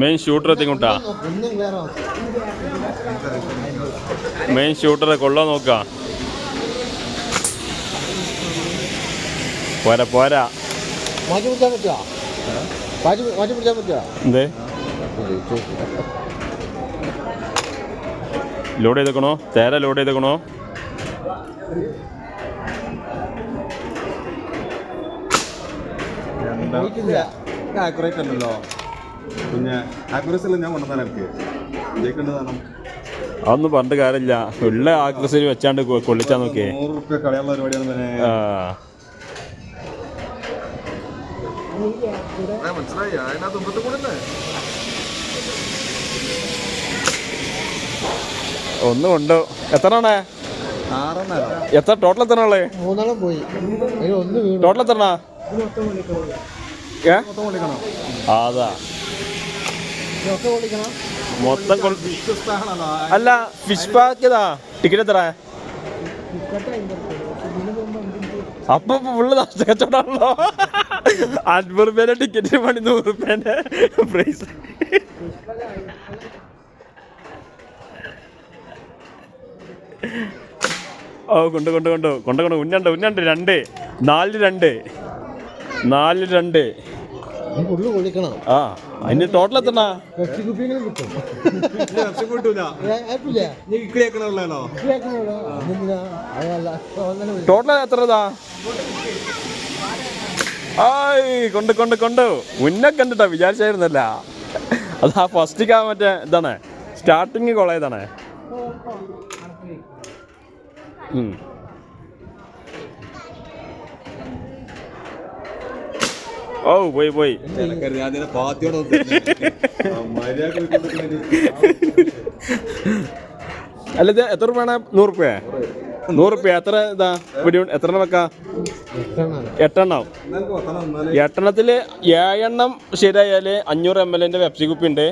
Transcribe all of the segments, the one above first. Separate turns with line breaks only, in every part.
Main shooter
വേറെ
main ഷൂട്ടറെ കൊള്ളാൻ നോക്ക. പോരാ പോരാ. എന്തേ? ലോഡ് ചെയ്തേക്കണോ? തേര ലോഡ് ചെയ്തേക്കണോ?
ആക്യുറേറ്റ് അല്ലല്ലോ. പിന്നെ ആക്യുറസി ഞാൻ കൊണ്ടുവന്നാൽ എനിക്ക്. ജയിക്കേണ്ടതാണ്
അതൊന്നും പറഞ്ഞിട്ട് കാര്യമില്ല. ഉള്ള ആക്രസിൽ വെച്ചാണ്ട് കൊള്ളിച്ചാ നോക്കിയേ.
നൂറ് റുപ്യ പരിപാടിയാണ് പിന്നെ
ആ.
മനസ്സിലായി? അതിനകത്ത് മുമ്പത്തെ കൂടെ അല്ലേ
ഒന്ന് കൊണ്ടു. എത്ര ആണേ
ആറെണ്ണല്ലോ
എത്ര? ടോട്ടൽ എത്ര ഉള്ളേ?
മൂന്നെണ്ണം പോയി. അതിൽ ഒന്ന് വീണു.
ടോട്ടൽ എത്ര ഏ? അതാ. മൊത്തം അല്ല ഫിഷ് പാക്ക് ഇതാ ടിക്കറ്റ് എത്ര അപ്പൊ ഫുള്ള് കച്ചവടാണല്ലോ അൻപത് റുപ്യേന്റെ ടിക്കറ്റ് വേണ്ടി നൂറ് റുപ്യേന്റെ പ്രൈസ് ഓ കൊണ്ട് കൊണ്ട് കൊണ്ട്. കൊണ്ട് കൊണ്ട്. ഉന്നുണ്ട് ഉന്നുണ്ട് രണ്ട്. നാല് രണ്ട്. നാല് രണ്ട്. ആ അതിന് ടോട്ടൽ എത്തണ ടോട്ടൽ എത്ര ഇതാ ആയ് കൊണ്ട് കൊണ്ട് കൊണ്ട്. മുന്നേ കണ്ടിട്ടാ വിചാരിച്ചായിരുന്നല്ല. അതാ ഫസ്റ്റ് ഫസ്റ്റ് മറ്റേ ഇതാണ് സ്റ്റാർട്ടിങ് കൊളയതാണ് ഉം. ഓ പോയി പോയി അല്ല ഇത് എത്ര രൂപയാണ്? നൂറ് രൂപ നൂറ് രൂപ എത്ര ഇതാ? വെടി എത്ര എണ്ണം വെക്കാം? എട്ടെണ്ണം. എട്ടെണ്ണത്തിൽ ഏഴെണ്ണം ശരിയായാൽ അഞ്ഞൂറ് എം എൽ എന്റെ പെപ്സി കുപ്പി ഉണ്ട്.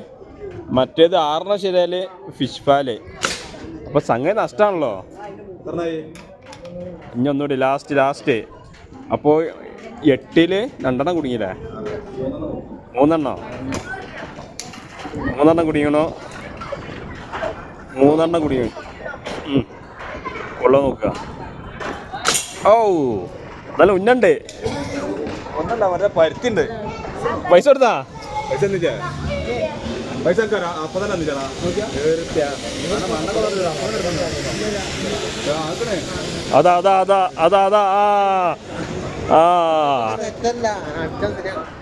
മറ്റേത് ആറെണ്ണം ശരിയായാൽ ഫിഷ് പാൽ. അപ്പോൾ സംഗതി നഷ്ടമാണല്ലോ ഇനി ഒന്നുകൂടി ലാസ്റ്റ് ലാസ്റ്റ് അപ്പോൾ എട്ടിൽ രണ്ടെണ്ണം കുടുങ്ങിയില്ലേ? മൂന്നെണ്ണോ? മൂന്നെണ്ണം കുടിക്കണോ മൂന്നെണ്ണം കുടുങ്ങി. കൊള്ള നോക്കുക. ഓ നല്ല ഉന്നുണ്ട്.
ഒന്നല്ല വളരെ പരുത്തിണ്ട്.
പൈസ കൊടുത്താ?
പൈസ എന്തിച്ചാ പൈസ അപ്പൊ തന്നെ
അതാ അതാ അതാ അതാ അതാ ആ. 啊，
真的，真的。